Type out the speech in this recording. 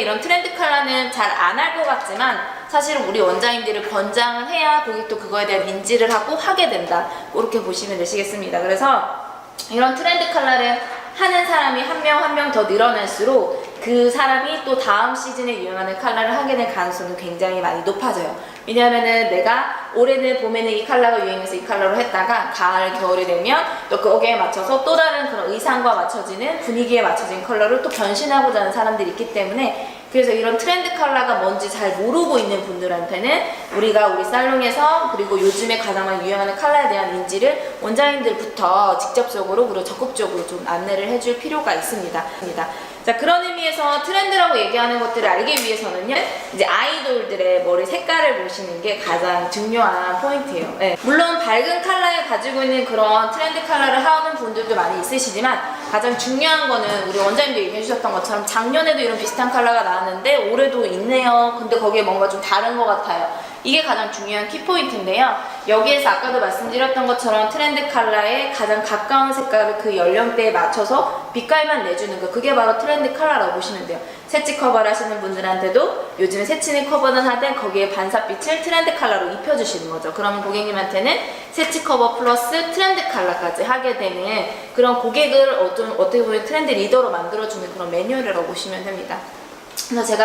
이런 트렌드 컬러는 잘 안 할 것 같지만 사실은 우리 원장님들이 권장을 해야 고객도 그거에 대한 인지를 하고 하게 된다. 그렇게 보시면 되시겠습니다. 그래서 이런 트렌드 컬러를 하는 사람이 한 명 한 명 더 늘어날수록 그 사람이 또 다음 시즌에 유행하는 컬러를 하게 될 가능성이 굉장히 많이 높아져요. 왜냐하면은 내가 올해는 봄에는 이 컬러가 유행해서 이 컬러로 했다가 가을, 겨울이 되면 또 거기에 맞춰서 또 다른 그런 의상과 맞춰지는 분위기에 맞춰진 컬러를 또 변신하고자 하는 사람들이 있기 때문에 그래서 이런 트렌드 컬러가 뭔지 잘 모르고 있는 분들한테는 우리가 우리 살롱에서 그리고 요즘에 가장 유행하는 컬러에 대한 인지를 원장님들부터 직접적으로 그리고 적극적으로 좀 안내를 해줄 필요가 있습니다. 자 그런 의미에서 트렌드라고 얘기하는 것들을 알기 위해서는요 이제 아이돌들의 머리 색깔을 보시는 게 가장 중요한 포인트예요. 네. 물론 밝은 컬러에 가지고 있는 그런 트렌드 컬러를 분들도 많이 있으시지만 가장 중요한 거는 우리 원장님도 얘기해 주셨던 것처럼 작년에도 이런 비슷한 컬러가 나왔는데 올해도 있네요. 근데 거기에 뭔가 좀 다른 것 같아요. 이게 가장 중요한 키포인트인데요. 여기에서 아까도 말씀드렸던 것처럼 트렌드 컬러에 가장 가까운 색깔을 그 연령대에 맞춰서 빛깔만 내주는 거. 그게 바로 트렌드 컬러라고 보시면 돼요. 새치 커버를 하시는 분들한테도 요즘에 새치는 커버는 하되 거기에 반사빛을 트렌드 컬러로 입혀주시는 거죠. 그러면 고객님한테는 새치 커버 플러스 트렌드 컬러까지 하게 되는 그런 고객을 어떤, 어떻게 보면 트렌드 리더로 만들어주는 그런 매뉴얼이라고 보시면 됩니다. 그래서 제가